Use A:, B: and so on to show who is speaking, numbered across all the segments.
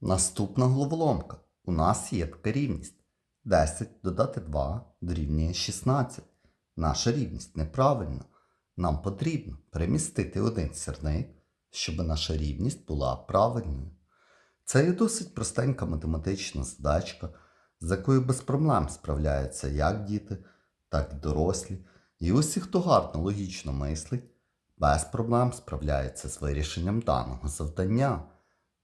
A: Наступна головоломка. У нас є така рівність. 10 додати 2 дорівнює 16. Наша рівність неправильна. Нам потрібно перемістити один сірник, щоб наша рівність була правильною. Це є досить простенька математична задачка, з якою без проблем справляються як діти, так і дорослі. І усі, хто гарно логічно мислить, без проблем справляється з вирішенням даного завдання.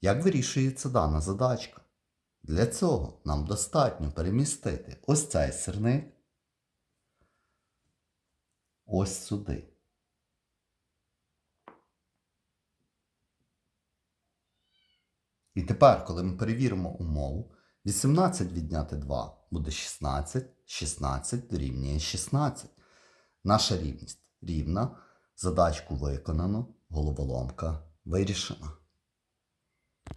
A: Як вирішується дана задачка? Для цього нам достатньо перемістити ось цей сирник ось сюди. І тепер, коли ми перевіримо умову, 18 відняти 2 буде 16, 16 дорівнює 16. Наша рівність рівна, задачку виконано, головоломка вирішена.